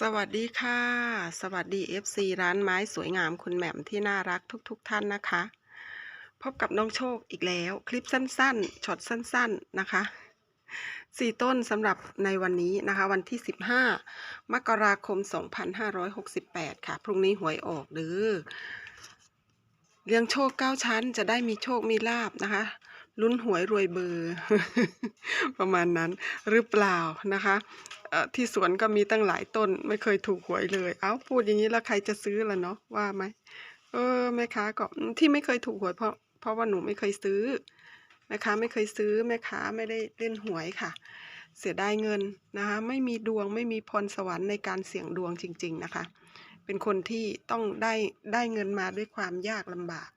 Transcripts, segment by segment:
สวัสดีค่ะ สวัสดี FC ร้านไม้สวยงามคุณแหม่มที่น่ารักทุกๆทท่านนะคะ พบกับน้องโชคอีกแล้วคลิปสั้นๆช็อตสั้นๆนะคะสี่ต้นสำหรับในวันนี้นะคะ วันที่ 15 มกราคม 2568 ค่ะ พรุ่งนี้หวยออกหรือเลี้ยงโชคเก้าชั้นจะได้มีโชคมีลาบนะคะ ลุ้นหวยรวยเบอร์ ประมาณนั้นหรือเปล่านะคะที่สวนก็มีตั้งหลายต้น ไม่เคยถูกหวยเลย เอ้าพูดอย่างนี้แล้วใครจะซื้อล่ะเนาะว่าไหมเออแม่ค้าก็ที่ไม่เคยถูกหวยเพราะเพราะว่าหนูไม่เคยซื้อแม่ค้าไม่เคยซื้อแม่ค้าไม่ได้เล่นหวยค่ะ เสียดายเงินนะคะไม่มีดวงไม่มีพรสวรรค์ในการเสี่ยงดวงจริง ๆนะคะ เป็นคนที่ต้องได้ได้เงินมาด้วยความยากลำบาก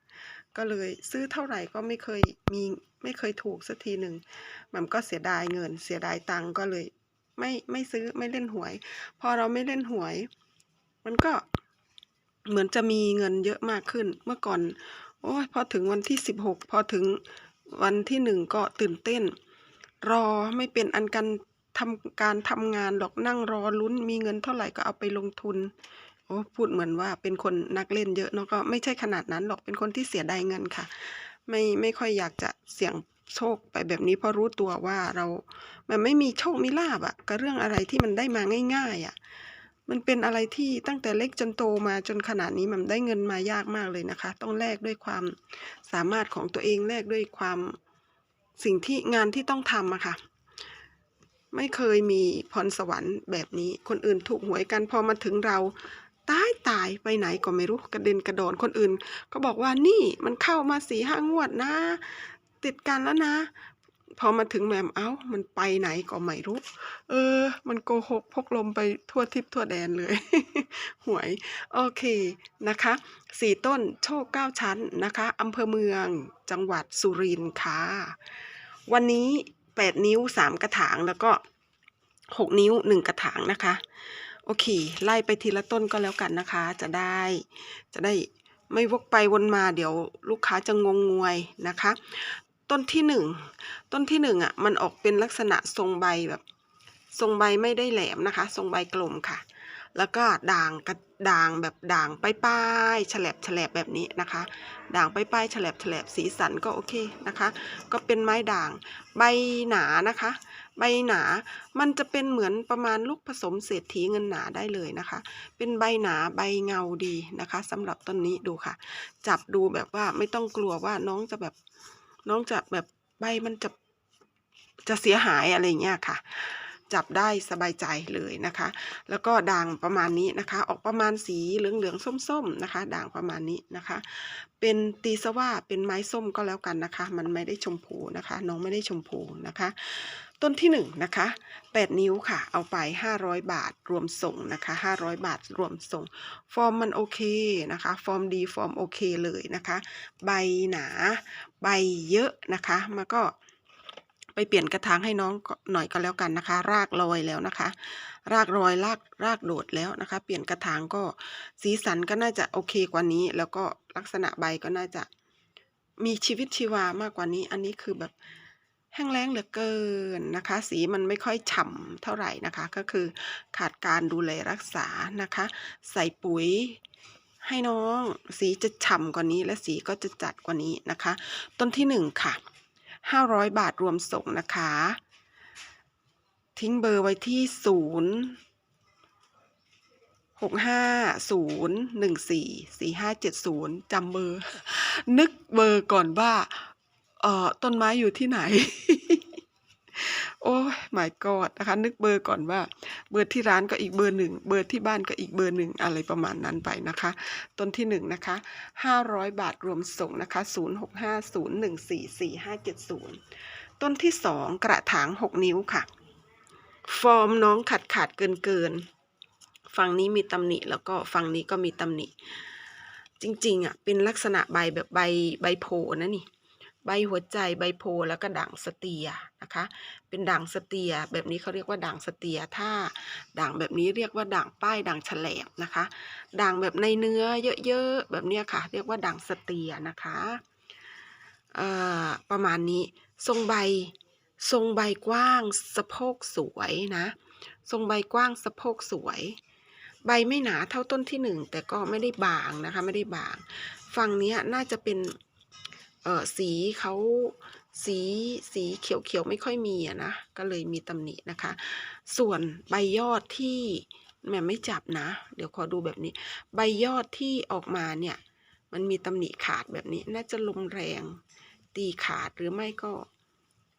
ก็เลยซื้อเท่าไหร่ก็ไม่เคยมีไม่เคยถูกสักทีหนึ่งมันก็เสียดายเงิน เสียดายตังก็เลย ไม่ไม่ซื้อไม่เล่นหวย พอเราไม่เล่นหวย มันก็เหมือนจะมีเงินเยอะมากขึ้น เมื่อก่อน โอ้ยพอถึงวันที่สิบหกพอถึงวันที่หนึ่งก็ตื่นเต้น รอไม่เป็นอันกันทำการทำงานหรอกนั่งรอลุ้นมีเงินเท่าไหร่ก็เอาไปลงทุน พูดเหมือนว่าเป็นคนนักเล่นเยอะเนาะก็ไม่ใช่ขนาดนั้นหรอกเป็นคนที่เสียดายเงินค่ะ ไม่ไม่ค่อยอยากจะเสี่ยงโชคไปแบบนี้เพราะรู้ตัวว่าเรา มันไม่มีโชคมีลาบอะกับเรื่องอะไรที่มันได้มาง่าย ๆอะมันเป็นอะไรที่ตั้งแต่เล็กจนโตมาจนขนาดนี้มันได้เงินมายากมากเลยนะคะ ต้องแลกด้วยความสามารถของตัวเองแลกด้วยความสิ่งที่งานที่ต้องทำอะค่ะ ไม่เคยมีพรสวรรค์แบบนี้ คนอื่นถูกหวยกันพอมาถึงเรา ตายตายไปไหนก็ไม่รู้กระเด็นกระโดนคนอื่น ก็บอกว่านี่มันเข้ามาสี่ห้างวดนะ ติดกันแล้วนะพอมาถึงแหมมเอ้า มันไปไหนก็ไม่รู้ เออ มันโกหกพกลมไปทั่วทิพย์ทั่วแดนเลย หวย โอเคนะคะสี่ต้นโชคเก้าชั้นนะคะอำเภอเมืองจังหวัดสุรินทร์ค่ะ วันนี้แปดนิ้วสามกระถางแล้วก็หกนิ้วหนึ่งกระถางนะคะ โอเค ไล่ไปทีละต้นก็แล้วกันนะคะ จะได้ จะได้ไม่วกไปวนมาเดี๋ยวลูกค้าจะงงงวยนะคะ ต้นที่หนึ่งต้นที่หนึ่งอะมันออกเป็นลักษณะทรงใบแบบ ทรงใบไม่ได้แหลมนะคะ ทรงใบกลมค่ะ แล้วก็ด่างกระด่างแบบด่างป้ายๆฉลบฉลบแบบนี้นะคะ ด่างป้ายๆฉลบฉลบสีสันก็โอเคนะคะ ก็เป็นไม้ด่างใบหนานะคะ ใบหนา มันจะเป็นเหมือนประมาณลูกผสมเศรษฐีเงินหนาได้เลยนะคะ เป็นใบหนาใบเงาดีนะคะสำหรับต้นนี้ดูค่ะ จับดูแบบว่าไม่ต้องกลัวว่าน้องจะแบบน้องจะแบบใบมันจะจะเสียหายอะไรเงี้ยค่ะ จับได้สบายใจเลยนะคะ แล้วก็ด่างประมาณนี้นะคะ ออกประมาณสีเหลืองๆส้มๆนะคะ ด่างประมาณนี้นะคะ เป็นตีซะว่าเป็นไม้ส้มก็แล้วกันนะคะ มันไม่ได้ชมพูนะคะ น้องไม่ได้ชมพูนะคะ ต้นที่หนึ่งนะคะแปดนิ้วค่ะ เอาไปห้าร้อยบาทรวมส่งนะคะห้าร้อยบาทรวมส่ง ฟอร์มมันโอเคนะคะ ฟอร์มดีฟอร์มโอเคเลยนะคะ ใบหนา ใบเยอะนะคะมันก็ เปลี่ยนกระถางให้น้องหน่อยก็แล้วกันนะคะ รากลอยแล้วนะคะ รากรอยรากรากโดดแล้วนะคะ เปลี่ยนกระถางก็สีสันก็น่าจะโอเคกว่านี้ แล้วก็ลักษณะใบก็น่าจะมีชีวิตชีวามากกว่านี้ อันนี้คือแบบแห้งแล้งเหลือเกินนะคะ สีมันไม่ค่อยฉ่ำเท่าไหร่นะคะ ก็คือขาดการดูแลรักษานะคะ ใส่ปุ๋ยให้น้องสีจะฉ่ำกว่านี้และสีก็จะจัดกว่านี้นะคะ ต้นที่หนึ่งค่ะ ห้าร้อยบาทรวมส่งนะคะ ทิ้งเบอร์ไว้ที่ศูนย์หกห้าศูนย์หนึ่งสี่สี่ห้าเจ็ดศูนย์จำเบอร์ นึกเบอร์ก่อนว่า เอ่อ ต้นไม้อยู่ที่ไหน โอ้ย my god นะคะ นึกเบอร์ก่อนว่า เบอร์ที่ร้านก็อีกเบอร์หนึ่งเบอร์ที่บ้านก็อีกเบอร์หนึ่งอะไรประมาณนั้นไปนะคะ ต้นที่หนึ่งนะคะห้าร้อยบาทรวมส่งนะคะศูนย์หกห้าศูนย์หนึ่งสี่สี่ห้าเจ็ดศูนย์ต้นที่สองกระถางหกนิ้วค่ะ ฟอร์มน้องขาดขาดเกินเกินฝั่งนี้มีตำหนิแล้วก็ฝั่งนี้ก็มีตำหนิ จริงๆอะเป็นลักษณะใบแบบใบใบโพนะนี่ ใบหัวใจใบโพแล้วก็ด่างสเตียนะคะ เป็นด่างสเตีย แบบนี้เขาเรียกว่าด่างสเตีย ถ้าด่างแบบนี้เรียกว่าด่างป้ายด่างแฉลบนะคะ ด่างแบบในเนื้อเยอะๆแบบนี้ค่ะ เรียกว่าด่างสเตียนะคะประมาณนี้ทรงใบทรงใบกว้างสะโพกสวยนะทรงใบกว้างสะโพกสวย ใบไม่หนาเท่าต้นที่หนึ่งแต่ก็ไม่ได้บางนะคะ ไม่ได้บาง ฝั่งนี้น่าจะเป็น เออสีเขาสีสีเขียวเขียวๆไม่ค่อยมีอะนะก็เลยมีตำหนินะคะ ส่วนใบยอดที่แม่ไม่จับนะ เดี๋ยวขอดูแบบนี้ ใบยอดที่ออกมาเนี่ย มันมีตำหนิขาดแบบนี้ น่าจะลมแรงตีขาดหรือไม่ก็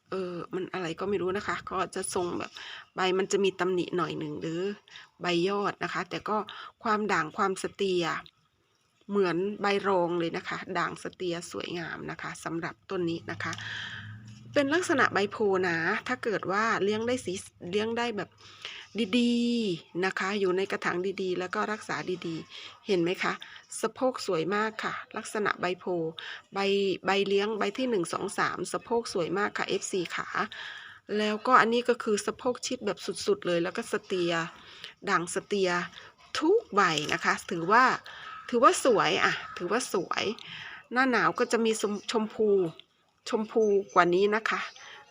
เออ มันอะไรก็ไม่รู้นะคะ ก็จะทรงแบบใบมันจะมีตำหนิหน่อยหนึ่งหรือใบยอดนะคะ แต่ก็ความด่างความสเตีย เหมือนใบรองเลยนะคะ ด่างสเตียสวยงามนะคะสำหรับต้นนี้นะคะ เป็นลักษณะใบโพนะถ้าเกิดว่าเลี้ยงได้สีเลี้ยงได้แบบดีๆนะคะ อยู่ในกระถางดีๆ แล้วก็รักษาดีๆ เห็นไหมคะสะโพกสวยมากค่ะ ลักษณะใบโพใบใบเลี้ยงใบที่หนึ่งสองสามสะโพกสวยมากค่ะ FC ขาแล้วก็อันนี้ก็คือสะโพกชิดแบบสุดๆเลย แล้วก็สเตียด่างสเตียทุกใบนะคะ ถือว่า ถือว่าสวยอะถือว่าสวย หน้าหนาวก็จะมีชมชมพูชมพูกว่านี้นะคะ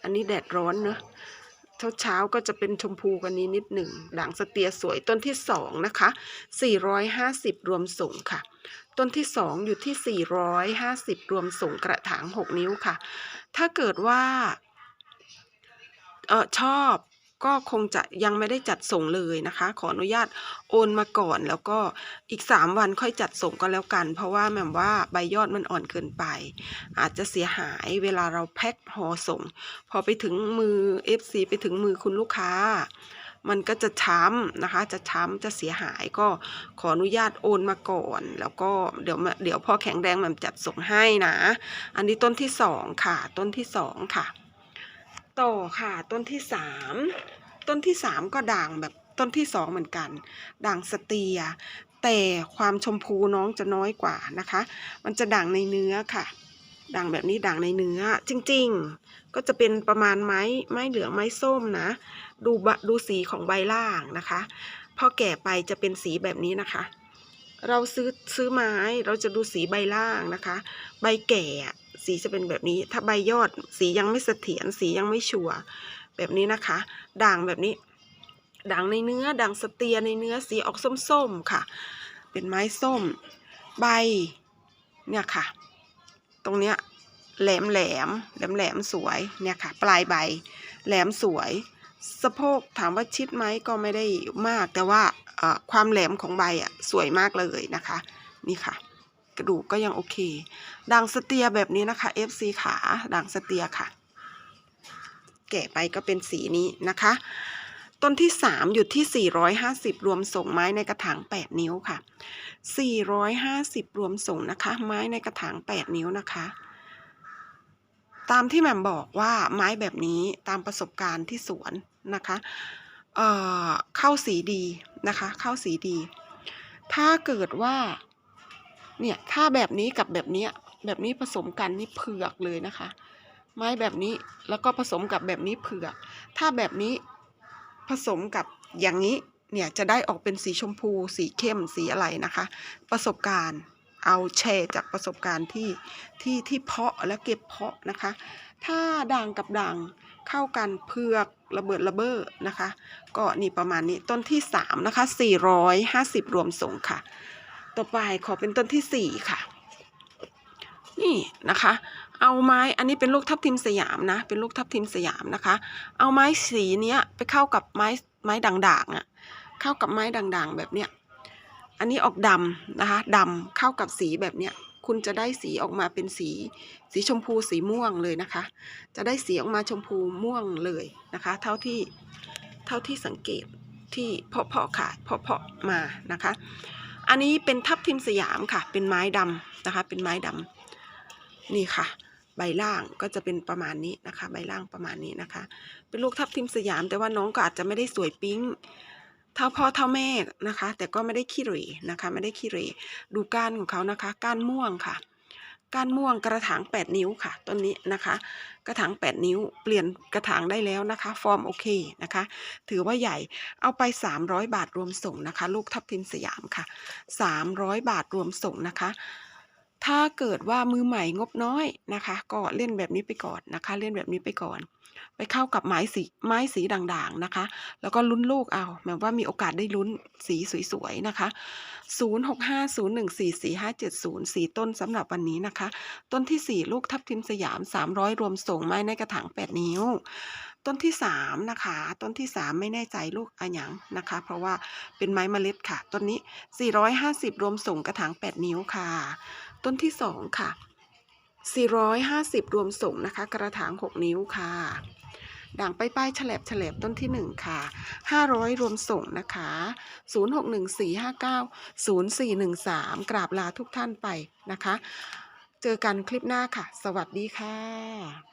อันนี้แดดร้อนเนอะเช้าเช้าๆก็จะเป็นชมพูกว่านี้นิดหนึ่งด่างสเตียสวยต้นที่สองนะคะ 450 รวมส่งค่ะ ต้นที่สองอยู่ที่ 450 รวมส่งกระถาง 6 นิ้วค่ะ ถ้าเกิดว่าเออชอบ ก็คงจะยังไม่ได้จัดส่งเลยนะคะ ขออนุญาตโอนมาก่อน แล้วก็อีก 3 วันค่อยจัดส่งก็แล้วกัน เพราะว่าแหม่ว่าใบยอดมันอ่อนเกินไป อาจจะเสียหายเวลาเราแพ็คห่อส่ง พอไปถึงมือ FC ไปถึงมือคุณลูกค้า มันก็จะช้ำนะคะ จะช้ำจะเสียหายก็ขออนุญาตโอนมาก่อน แล้วก็เดี๋ยวมาเดี๋ยวพอแข็งแรงม่มจัดส่งให้นะ อันนี้ต้นที่สองค่ะ ต้นที่สองค่ะ ต่อค่ะต้นที่สามต้นที่สามก็ด่างแบบต้นที่สองเหมือนกัน ด่างสเตีย แต่ความชมพูน้องจะน้อยกว่านะคะ มันจะด่างในเนื้อค่ะ ด่างแบบนี้ด่างในเนื้อ จริงๆ ก็จะเป็นประมาณไม้ไม้เหลืองไม้ส้มนะ ดูดูสีของใบล่างนะคะพอแก่ไปจะเป็นสีแบบนี้นะคะ เราซื้อซื้อไม้เราจะดูสีใบล่างนะคะ ใบแก่ สีจะเป็นแบบนี้ ถ้าใบยอดสียังไม่เสถียรสียังไม่ชัวร์แบบนี้นะคะ ด่างแบบนี้ ด่างในเนื้อด่างสเตียในเนื้อสีออกส้มๆค่ะ เป็นไม้ส้ม ใบเนี่ยค่ะ ตรงเนี้ยแหลมแหลมแหลมแหลมสวยเนี่ยค่ะ ปลายใบ แหลมสวย สะโพกถามว่าชิดไหมก็ไม่ได้มาก แต่ว่าความแหลมของใบอะสวยมากเลยนะคะ นี่ค่ะ กระดูกก็ยังโอเค ด่างสเตียแบบนี้นะคะ FC ขาด่างสเตียค่ะ แก่ไปก็เป็นสีนี้นะคะ ต้นที่ 3 อยู่ที่ 450 รวมส่งไม้ในกระถาง 8 นิ้วค่ะ 450 รวมส่งนะคะ ไม้ในกระถาง 8 นิ้วนะคะตามที่แหม่มบอกว่าไม้แบบนี้ตามประสบการณ์ที่สวนนะคะเเข้าสีดีนะคะ เข้าสีดี ถ้าเกิดว่า เนี่ยถ้าแบบนี้กับแบบนี้แบบนี้ผสมกันนี่เผือกเลยนะคะ ไม้แบบนี้แล้วก็ผสมกับแบบนี้เผือก ถ้าแบบนี้ผสมกับอย่างนี้เนี่ยจะได้ออกเป็นสีชมพูสีเข้มสีอะไรนะคะ ประสบการณ์เอาแชร์จากประสบการณ์ที่ที่ที่เพาะและเก็บเพาะนะคะ ถ้าด่างกับด่างเข้ากันเผือกระเบิดระเบ้อนะคะ ก็นี่ประมาณนี้ต้นที่สามนะคะ 450 รวมส่งค่ะ ต่อไปขอเป็นต้นที่สี่ค่ะ นี่นะคะ เอาไม้อันนี้เป็นลูกทับทิมสยามนะ เป็นลูกทับทิมสยามนะคะ เอาไม้สีเนี้ยไปเข้ากับไม้ไม้ด่างๆอะ่ะ เข้ากับไม้ด่างๆ แบบเนี้ย อันนี้ออกดำนะคะดำเข้ากับสีแบบเนี้ยคุณจะได้สีออกมาเป็นสี สีชมพูสีม่วงเลยนะคะ จะได้สีออกมาชมพูม่วงเลยนะคะ เท่าที่เท่าที่สังเกตที่เพาะเพาะขายเพาะเพาะมานะคะ อันนี้เป็นทับทิมสยามค่ะ เป็นไม้ดำนะคะ เป็นไม้ดำนี่ค่ะ ใบล่างก็จะเป็นประมาณนี้นะคะ ใบล่างประมาณนี้นะคะ เป็นลูกทับทิมสยาม แต่ว่าน้องก็อาจจะไม่ได้สวยปิ๊งเท่าพ่อเท่าแม่นะคะ แต่ก็ไม่ได้ขี้เหร่นะคะ ไม่ได้ขี้เหร่ดูก้านของเขานะคะ ก้านม่วงค่ะ ก้านม่วงกระถาง 8 นิ้วค่ะต้นนี้นะคะ กระถาง 8 นิ้วเปลี่ยนกระถางได้แล้วนะคะ ฟอร์มโอเคนะคะ ถือว่าใหญ่เอาไป 300 บาทรวมส่งนะคะ ลูกทับทิมสยามค่ะ 300 บาทรวมส่งนะคะ ถ้าเกิดว่ามือใหม่งบน้อยนะคะ ก็เล่นแบบนี้ไปก่อนนะคะ เล่นแบบนี้ไปก่อน ไปเข้ากับไม้สีไม้สีด่างๆนะคะ แล้วก็ลุ้นลูกเอาหมายว่ามีโอกาสได้ลุ้นสีสวยๆนะคะ 0650144570สีต้นสำหรับวันนี้นะคะ ต้นที่ 4 ลูกทับทิมสยาม 300 รวมส่งไม้ในกระถาง 8 นิ้ว ต้นที่ 3 นะคะ ต้นที่ 3 ไม่แน่ใจลูกอะหยังนะคะ เพราะว่าเป็นไม้เมล็ดค่ะ ต้นนี้ 450 รวมส่งกระถาง 8 นิ้วค่ะ ต้นที่2ค่ะ 450 รวมส่งนะคะ กระถาง 6 นิ้วค่ะด่างป้ายป้ายๆแฉลบแฉลบต้นที่ 1 ค่ะ 500 รวมส่งนะคะ 0614590413 กราบลาทุกท่านไปนะคะ เจอกันคลิปหน้าค่ะ สวัสดีค่ะ